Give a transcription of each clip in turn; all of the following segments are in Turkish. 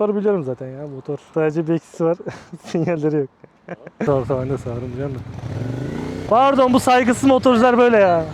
Motoru biliyorum zaten ya motor. Sadece bir eksisi var. Sinyalleri yok. Tamam tamam de sağırım musun? Pardon bu saygısız motorcular böyle ya.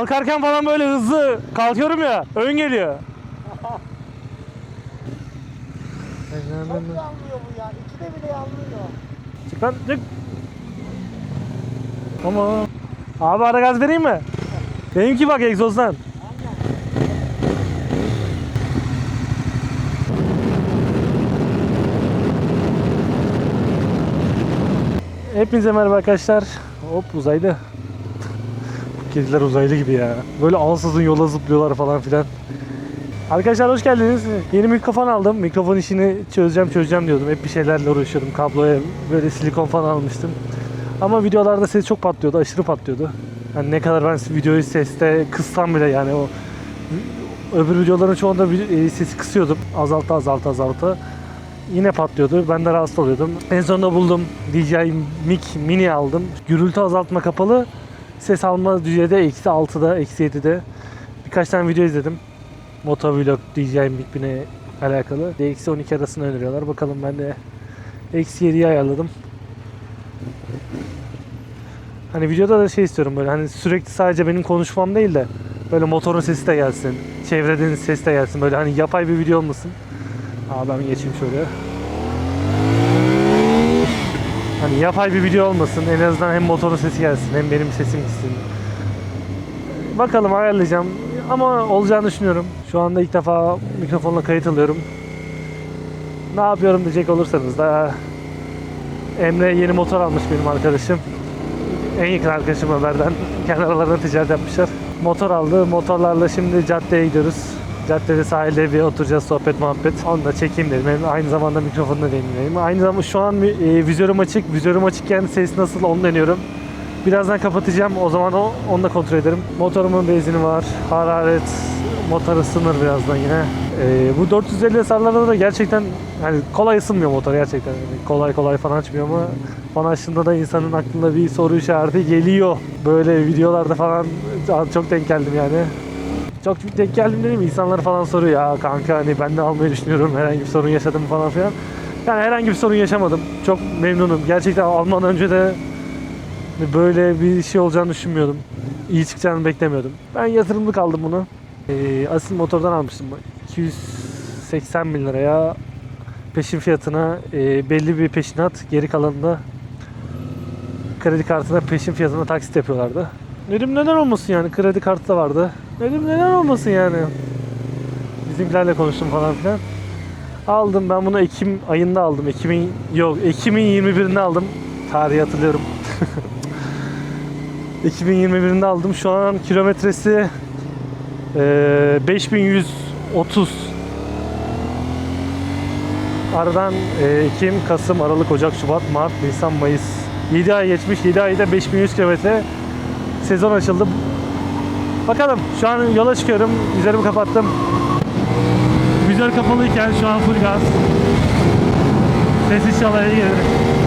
Kalkarken falan böyle hızlı kalkıyorum ya. Ön geliyor. Çok yanlıyor bu ya. İkide bile yanlıyor. Çık lan çık. Ama abi ara gaz vereyim mi? Benimki bak egzozdan. Hepinize merhaba arkadaşlar. Hop uzaylı. Kediler uzaylı gibi ya. Böyle ansızın yola zıplıyorlar falan filan. Arkadaşlar hoş geldiniz. Yeni mikrofon aldım. Mikrofon işini çözeceğim çözeceğim diyordum. Hep bir şeylerle uğraşıyordum. Kabloya böyle silikon falan almıştım. Ama videolarda ses çok patlıyordu. Aşırı patlıyordu. Yani ne kadar ben videoyu seste kıssam bile yani o öbür videoların çoğunda e, sesi kısıyordum. Azalta azalta azalta. Yine patlıyordu. Ben de rahatsız oluyordum. En sonunda buldum. DJI Mic Mini aldım. Gürültü azaltma kapalı. Ses alma düzeyde eksi 6'da, eksi 7'de. Birkaç tane video izledim. Motovlog DJI Mic Mini alakalı. Eksi 12 arasında öneriyorlar. Bakalım ben de eksi 7'yi ayarladım. Hani videoda da şey istiyorum böyle hani sürekli sadece benim konuşmam değil de böyle motorun sesi de gelsin. Çevreden ses de gelsin. Böyle hani yapay bir video olmasın. Aa ben geçeyim şöyle. Hani yapay bir video olmasın. En azından hem motorun sesi gelsin hem benim sesim gitsin. Bakalım ayarlayacağım. Ama olacağını düşünüyorum. Şu anda ilk defa mikrofonla kayıt alıyorum. Ne yapıyorum diyecek olursanız da Emre yeni motor almış benim arkadaşım. En yakın arkadaşım Ömer'den. Kendi ticaret yapmışlar. Motor aldı. Motorlarla şimdi caddeye gidiyoruz. Caddede sahilde bir oturacağız sohbet muhabbet. Onu da çekeyim dedim. Hem aynı zamanda mikrofonunu da deneyeyim. Aynı zamanda şu an e, vizörüm açık. Vizörüm açıkken ses nasıl onu deniyorum. Birazdan kapatacağım. O zaman o, onu da kontrol ederim. Motorumun benzini var. Hararet motor ısınır birazdan yine. Ee, bu 450 SR'larda da gerçekten hani kolay ısınmıyor motor gerçekten. Yani kolay kolay falan açmıyor ama fan açtığında da insanın aklında bir soru işareti geliyor. Böyle videolarda falan çok denk geldim yani. Çok denk geldim dedim insanlar falan soruyor ya kanka hani ben de almayı düşünüyorum herhangi bir sorun yaşadım falan filan. Yani herhangi bir sorun yaşamadım. Çok memnunum. Gerçekten almadan önce de böyle bir şey olacağını düşünmüyordum. İyi çıkacağını beklemiyordum. Ben yatırımlık aldım bunu. Ee, asil motordan almıştım. 280 bin liraya peşin fiyatına e, belli bir peşinat geri kalanında kredi kartına peşin fiyatına taksit yapıyorlardı. Dedim neden olmasın yani kredi kartı da vardı. Dedim neden olmasın yani. Bizimkilerle konuştum falan filan. Aldım ben bunu Ekim ayında aldım. Ekim'in yok Ekim'in 21'inde aldım. Tarihi hatırlıyorum. 2021'inde aldım. Şu an kilometresi eee 5130 Aradan eee, Ekim, Kasım, Aralık, Ocak, Şubat, Mart, Nisan, Mayıs 7 ay geçmiş. 7 ayda 5100 kilometre sezon açıldı. Bakalım şu an yola çıkıyorum. Üzerimi kapattım. Vizör kapalıyken şu an full gaz. Ses inşallah iyi gelir.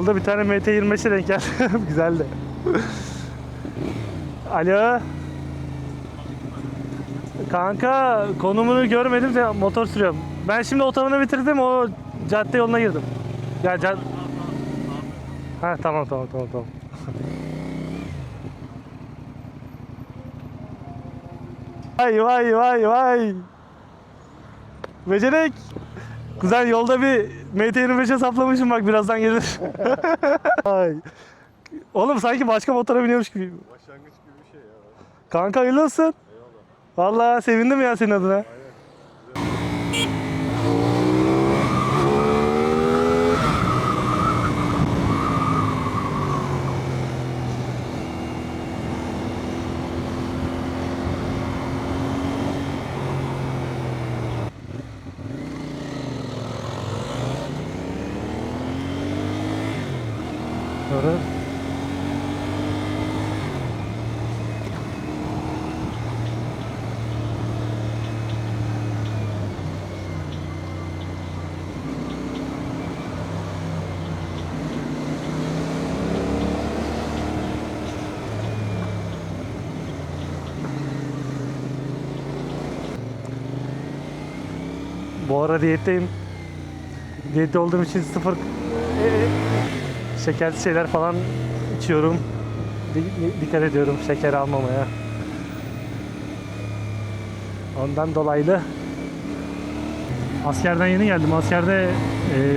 Yolda bir tane MT-25'e denk geldim. Güzeldi. Alo. Kanka konumunu görmedim de motor sürüyorum. Ben şimdi otobanı bitirdim o cadde yoluna girdim. Ya cad... Ha tamam tamam tamam tamam. vay vay vay vay. Becerek. Güzel yolda bir MT-25'e saplamışım bak birazdan gelir. Ay. Oğlum sanki başka motora biniyormuş gibi. Başlangıç gibi bir şey ya. Kanka hayırlı olsun. Vallahi sevindim ya senin adına. Sonra Bu ara diyetteyim. Diyette olduğum için sıfır şekerli şeyler falan içiyorum. Di- Dikkat ediyorum şeker almamaya. Ondan dolayı askerden yeni geldim. Askerde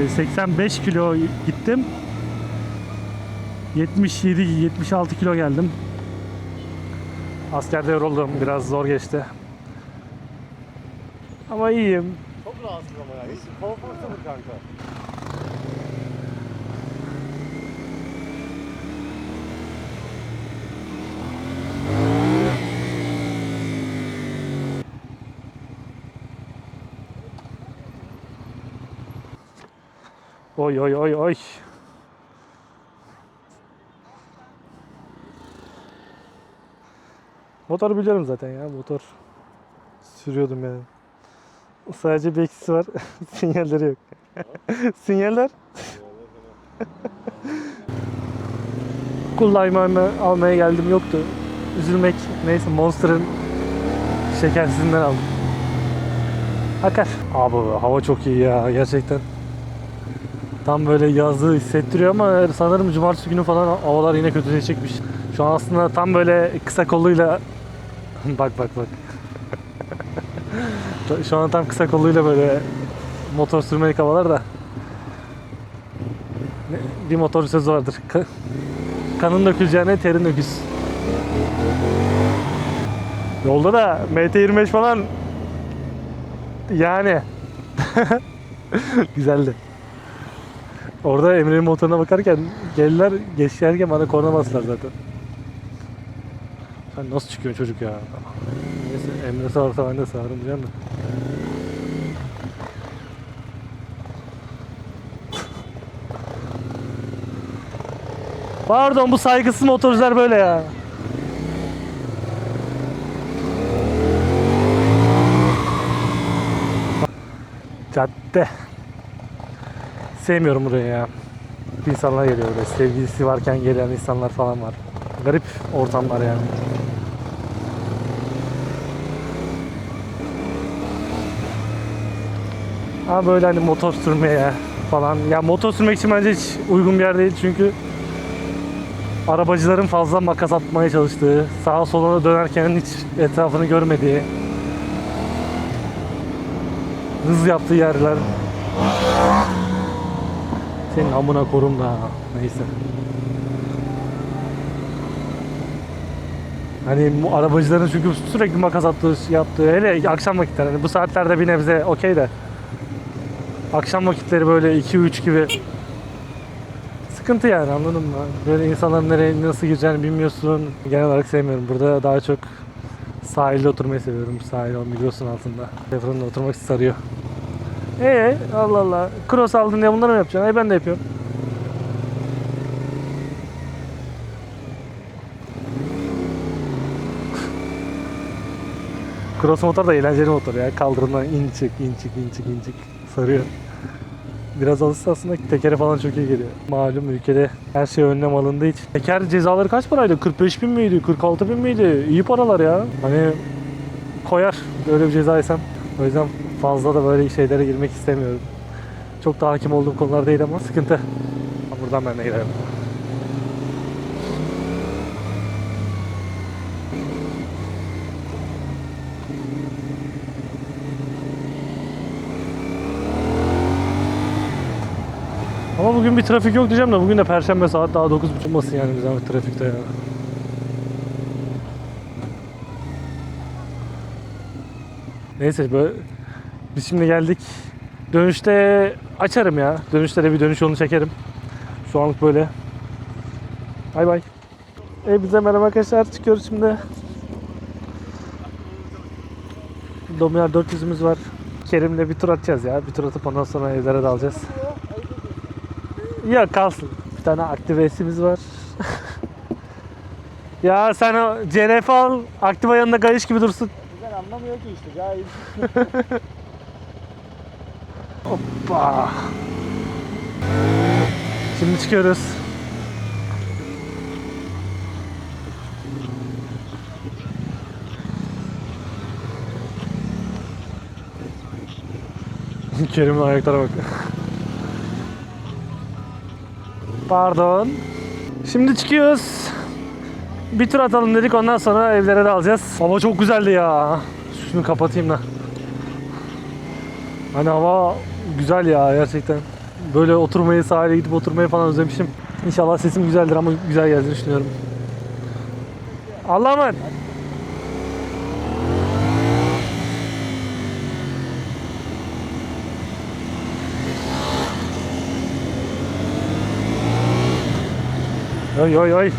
e, 85 kilo gittim. 77-76 kilo geldim. Askerde yoruldum. Biraz zor geçti. Ama iyiyim. Çok rahatsız ama ya. Hiç konforta mı kanka? Oy oy oy oy. Motoru biliyorum zaten ya motor. Sürüyordum yani. Sadece bir eksisi var. Sinyalleri yok. Sinyaller kullanmamı almaya geldim yoktu. Üzülmek neyse Monster'ın şekersizliğinden aldım. Akar. Abi hava çok iyi ya gerçekten. Tam böyle yazı hissettiriyor ama sanırım cumartesi günü falan havalar yine kötüleşecekmiş. Şu an aslında tam böyle kısa kolluyla bak bak bak. Şu an tam kısa kolluyla böyle motor sürmelik havalar da. Bir motor sözü vardır. Ka- kanın döküleceğine terin döküz. Yolda da MT-25 falan yani güzeldi. Orada Emre'nin motoruna bakarken geldiler geçerken bana korna bastılar zaten. Sen nasıl çıkıyorsun çocuk ya? Neyse Emre sağırsa ben de sağırım diyeceğim de. Pardon bu saygısız motorcular böyle ya. Cadde. Sevmiyorum burayı ya. İnsanlar geliyor buraya. Sevgilisi varken gelen insanlar falan var. Garip ortamlar yani. Ama böyle hani motor sürmeye falan. Ya motor sürmek için bence hiç uygun bir yer değil çünkü arabacıların fazla makas atmaya çalıştığı, sağa sola dönerken hiç etrafını görmediği, hız yaptığı yerler. Senin amına korum da neyse. Hani bu arabacıların çünkü sürekli makas attığı, yaptığı hele akşam vakitleri hani bu saatlerde bir nebze okey de akşam vakitleri böyle 2-3 gibi sıkıntı yani anladın mı? Böyle insanların nereye nasıl gireceğini bilmiyorsun. Genel olarak sevmiyorum. Burada daha çok sahilde oturmayı seviyorum. Sahil o Migros'un altında. Telefonda oturmak sarıyor. Ee Allah Allah. Cross aldın diye bunları mı yapacaksın? Ay ben de yapıyorum. Cross motor da eğlenceli motor ya. Kaldırımdan in çık in çık in çık in çık sarıyor. Biraz alışsa aslında tekere falan çok iyi geliyor. Malum ülkede her şey önlem alındığı için. Teker cezaları kaç paraydı? 45 bin miydi? 46 bin miydi? İyi paralar ya. Hani koyar böyle bir ceza yesem. O yüzden fazla da böyle şeylere girmek istemiyorum. Çok da hakim olduğum konular değil ama sıkıntı. Buradan ben de. Ama bugün bir trafik yok diyeceğim de bugün de perşembe saat daha 9.30 olmasın yani bir zahmet trafikte ya. Neyse böyle biz şimdi geldik. Dönüşte açarım ya. Dönüşte de bir dönüş yolunu çekerim. Şu anlık böyle. Bay bay. E bize merhaba arkadaşlar. Çıkıyoruz şimdi. Dominar 400'ümüz var. Kerim'le bir tur atacağız ya. Bir tur atıp ondan sonra evlere dalacağız. Yok kalsın. Bir tane aktivesimiz var. ya sen o CRF al. Aktiva yanında kayış gibi dursun. Güzel anlamıyor ki işte. Cahil. Hoppa. Şimdi çıkıyoruz. Kerim'in ayaklara bak. Pardon. Şimdi çıkıyoruz. Bir tur atalım dedik ondan sonra evlere de alacağız. Hava çok güzeldi ya. Şunu kapatayım da. Hani hava güzel ya gerçekten. Böyle oturmayı, sahile gidip oturmayı falan özlemişim. İnşallah sesim güzeldir ama güzel geldiğini düşünüyorum. Allah'a emanet. Oy oy oy.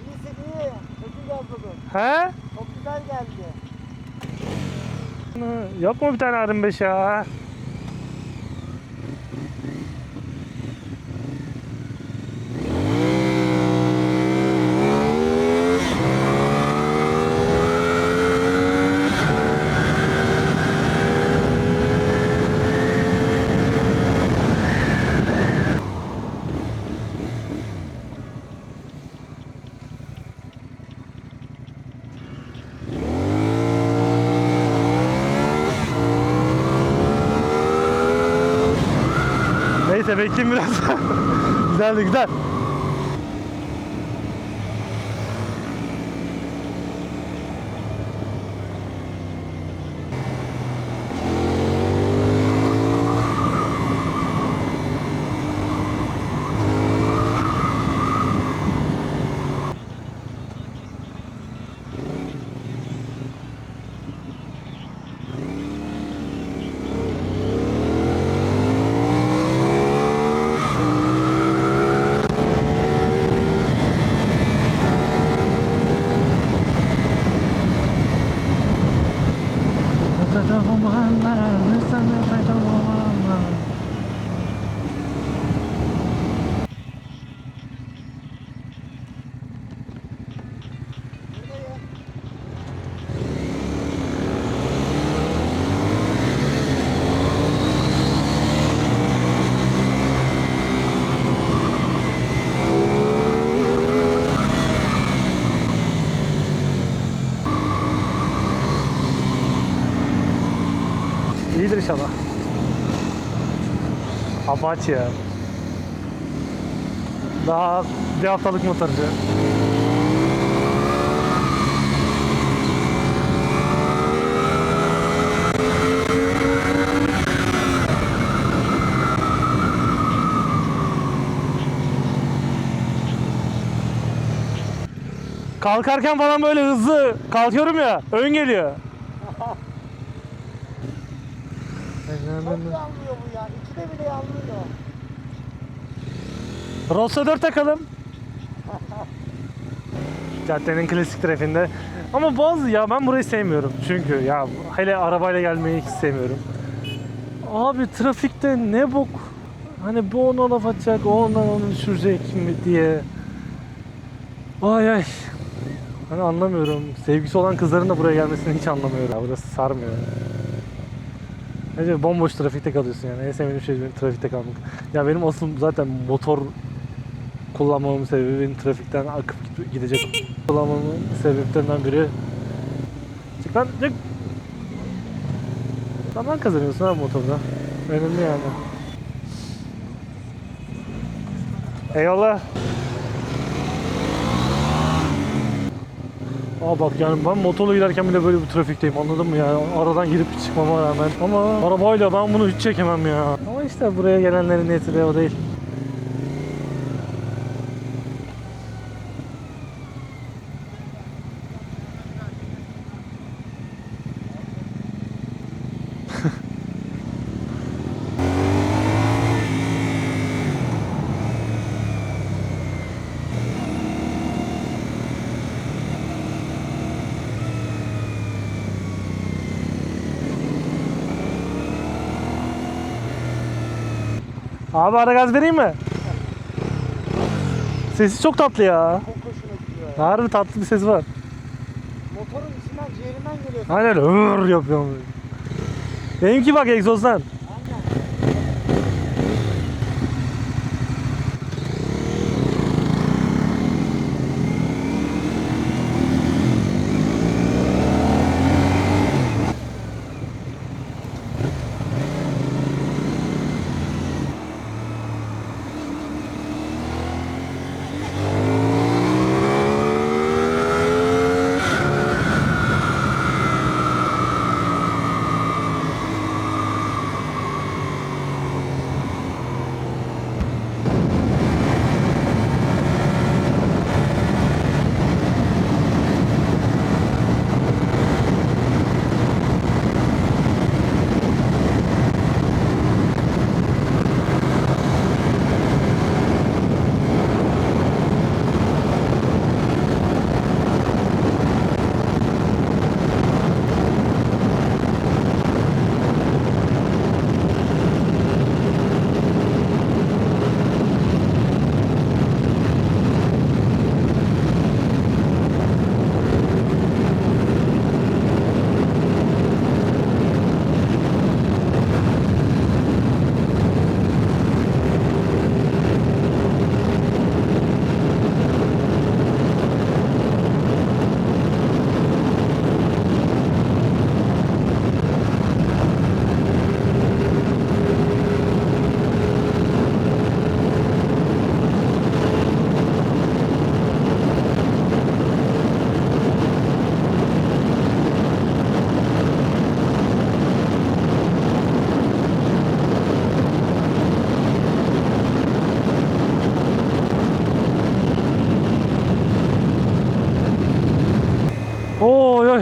İyisin iyi. Çok iyi gazladın. He? Çok güzel geldi. Yok mu bir tane arın beş ya? Bekleyin biraz. güzeldi güzel. İnşallah. Apache ya. Daha bir haftalık motorcu. Kalkarken falan böyle hızlı kalkıyorum ya ön geliyor. Çok yanmıyor bu ya. İkide bile yanmıyor. Rossa 4 takalım. Caddenin klasik trafiğinde. Ama bazı ya ben burayı sevmiyorum. Çünkü ya hele arabayla gelmeyi hiç sevmiyorum. Abi trafikte ne bok. Hani bu ona laf atacak, o ondan onu düşürecek mi diye. Ay ay. Hani anlamıyorum. Sevgisi olan kızların da buraya gelmesini hiç anlamıyorum. Ya burası sarmıyor. Bence bomboş trafikte kalıyorsun yani. En sevmediğim şey benim trafikte kalmak. Ya benim asıl zaten motor kullanmamın sebebi benim trafikten akıp gidecek kullanmamın sebeplerinden biri. Çık lan çık. Zaman kazanıyorsun abi motorda. Önemli yani. Eyvallah. Aa bak yani ben motorla giderken bile böyle bir trafikteyim anladın mı yani aradan girip çıkmama rağmen ama arabayla ben bunu hiç çekemem ya. Ama işte buraya gelenlerin niyeti de o değil. Abi ara gaz vereyim mi? Sesi çok tatlı ya. Çok gidiyor ya. Harbi tatlı bir sesi var. Motorun içinden ciğerinden geliyor. Aynen öyle hır yapıyorum. Benimki bak egzozdan.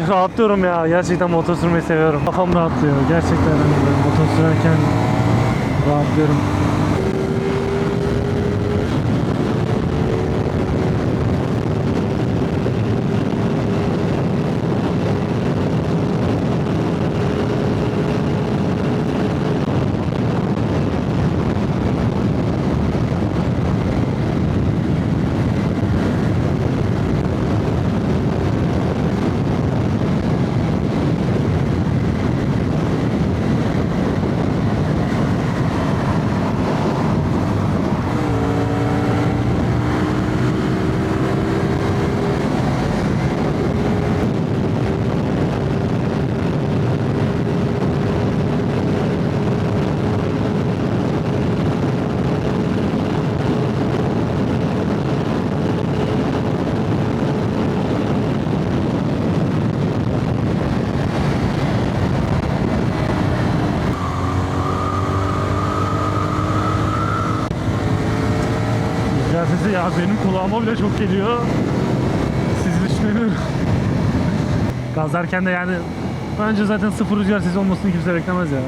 Rahatlıyorum ya. Gerçekten motor sürmeyi seviyorum. Kafam rahatlıyor. Gerçekten hani motor sürerken rahatlıyorum. Kulağıma bile çok geliyor. Sizi düşünemiyorum. Gazlarken de yani bence zaten sıfır rüzgar sesi olmasını kimse beklemez ya.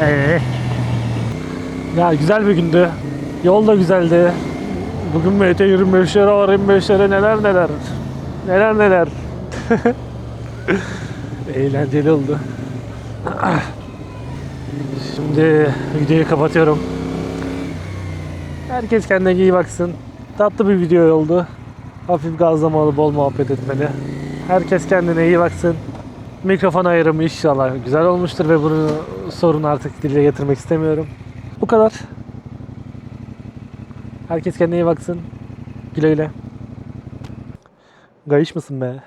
Ee, ya güzel bir gündü. Yol da güzeldi. Bugün MT 25'lere var 25'lere neler neler. Neler neler. Eğlenceli oldu. Şimdi videoyu kapatıyorum. Herkes kendine iyi baksın. Tatlı bir video oldu. Hafif gazlamalı, bol muhabbet etmeli. Herkes kendine iyi baksın. Mikrofon ayrımı inşallah güzel olmuştur ve bunu sorun artık dile getirmek istemiyorum. Bu kadar. Herkes kendine iyi baksın. Güle güle. Gayış mısın be?